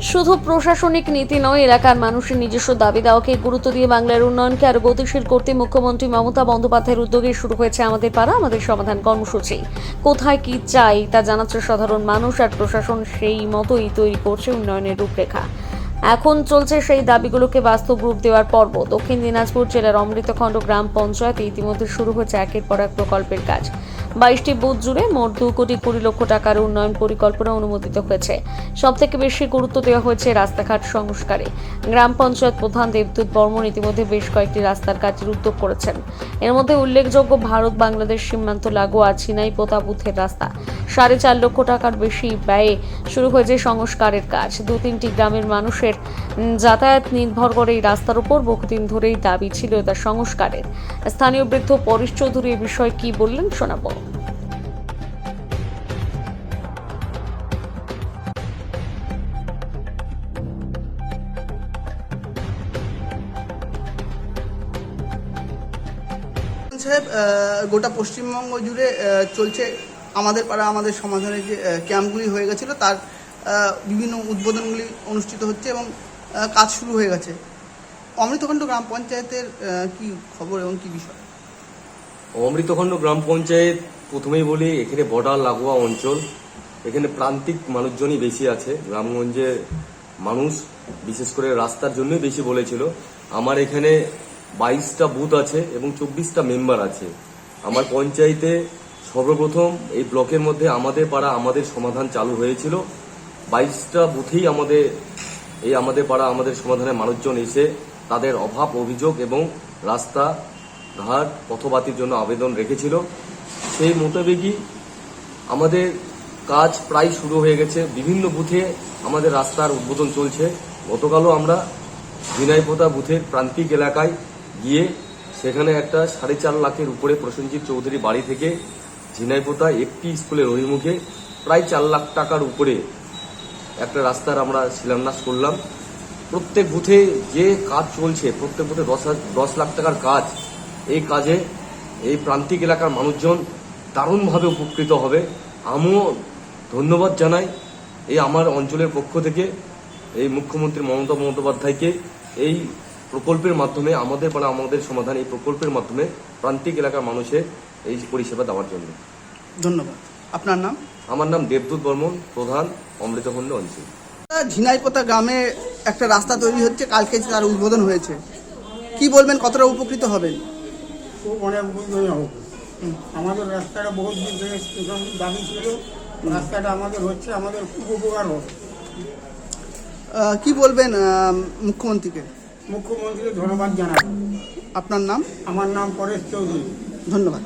শুধু প্রশাসনিক নীতি নয়, এলাকার মানুষের নিজস্ব দাবি দাওয়াকে গুরুত্ব দিয়ে বাংলার উন্নয়নকে আরও গতিশীল করতে মুখ্যমন্ত্রী মমতা বন্দ্যোপাধ্যায়ের উদ্যোগে শুরু হয়েছে আমাদের পাড়া, আমাদের সমাধান কর্মসূচি। কোথায় কি চাই তা জানাচ্ছে সাধারণ মানুষ আর প্রশাসন সেই মতোই তৈরি করছে উন্নয়নের রূপরেখা। এখন চলছে সেই দাবিগুলোকে বাস্তব রূপ দেওয়ার পর্ব। দক্ষিণ দিনাজপুর জেলার অমৃতখণ্ড গ্রাম পঞ্চায়েতে ইতিমধ্যে শুরু হয়েছে একের পর এক প্রকল্পের কাজ। বাইশটি বুথ জুড়ে মোট দু কোটি কুড়ি লক্ষ টাকার উন্নয়ন পরিকল্পনা অনুমোদিত হয়েছে। সব থেকে বেশি গুরুত্ব দেওয়া হয়েছে রাস্তাঘাট সংস্কারে। গ্রাম পঞ্চায়েত প্রধান দেবদূত বর্মন ইতিমধ্যে বেশ কয়েকটি রাস্তার কাজের উদ্যোগ করেছেন। এর মধ্যে উল্লেখযোগ্য ভারত বাংলাদেশ সীমান্ত লাগোয়া ছিনাই পোতা বুথের রাস্তা। সাড়ে চার লক্ষ টাকার বেশি ব্যয়ে শুরু হয়েছে সংস্কারের কাজ। দু তিনটি গ্রামের মানুষের যাতায়াত নির্ভর করে এই রাস্তার উপর বহুদিন ধরেই দাবি ছিল তা সংস্কারের। স্থানীয় বৃদ্ধ পরেশ চৌধুরী এ বিষয়ে কি বললেন শোনাবো। সাহেব গোটা পশ্চিমবঙ্গ জুড়ে চলছে আমাদের পাড়া, আমাদের সমাধানের যে ক্যাম্পগুলি হয়ে গেছিল, তার বিভিন্ন উদ্বোধনগুলি অনুষ্ঠিত হচ্ছে এবং কাজ শুরু হয়ে গেছে। অমৃতখণ্ড গ্রাম পঞ্চায়েতের কি খবর এবং কি বিষয়? অমৃতখণ্ড গ্রাম পঞ্চায়েত, প্রথমেই বলি, এখানে বর্ডার লাগোয়া অঞ্চল। এখানে প্রান্তিক মানুষজনই বেশি আছে গ্রামগঞ্জে মানুষ, বিশেষ করে রাস্তার জন্যই বেশি বলেছিল। আমার এখানে বাইশটা বুথ আছে এবং চব্বিশটা মেম্বার আছে। আমার পঞ্চায়েতে সর্বপ্রথম এই ব্লকের মধ্যে আমাদের পাড়া আমাদের সমাধান চালু হয়েছিল। বাইশটা বুথেই আমাদের, এই আমাদের পাড়া আমাদের সমাধানে মানুষজন এসে তাদের অভাব, অভিযোগ এবং রাস্তা, ঘাট, পথবাতির জন্য আবেদন রেখেছিল। সেই মোতাবেকই আমাদের কাজ প্রায় শুরু হয়ে গেছে। বিভিন্ন বুথে আমাদের রাস্তার উদ্বোধন চলছে। গতকালও আমরা বিনয়পোতা বুথের প্রান্তিক এলাকায় সেখানে একটা সাড়ে চার লাখের উপরে প্রসেনজিৎ চৌধুরী বাড়ি থেকে ঝিনাইপোতা একটি স্কুলের অভিমুখে প্রায় চার লাখ টাকার উপরে একটা রাস্তার আমরা শিলান্যাস করলাম। প্রত্যেক বুথে যে কাজ চলছে, প্রত্যেক বুথে দশ দশ লাখ টাকার কাজ, এই কাজে এই প্রান্তিক এলাকার মানুষজন দারুণভাবে উপকৃত হবে। আমিও ধন্যবাদ জানাই এই আমার অঞ্চলের পক্ষ থেকে, এই মুখ্যমন্ত্রী মমতা বন্দ্যোপাধ্যায়কে, এই প্রকল্পের মাধ্যমে আমাদের পাড়া আমাদের সমাধান এই প্রকল্পের মাধ্যমে প্রান্তিক এলাকার মানুষের এই পরিষেবা দেওয়ার জন্য। ধন্যবাদ। আপনার নাম? আমার নাম দেবদূত বর্মন প্রধান অমৃতখণ্ড অঞ্চল। ঝিনাইপোতা গ্রামে একটা রাস্তা তৈরি হচ্ছে কালকে তার উদ্বোধন হয়েছে। কি বলবেন কতটা উপকৃত হবেন? খুব অনেক আমাদের রাস্তাটা বহুত দিন দাবি ছিল। রাস্তাটা আমাদের হচ্ছে আমাদের খুব উপকার আহ, কি বলবেন মুখ্যমন্ত্রীকে? মুখ্যমন্ত্রীকে ধন্যবাদ জানাব আপনার নাম? আমার নাম পরেশ চৌধুরী। ধন্যবাদ।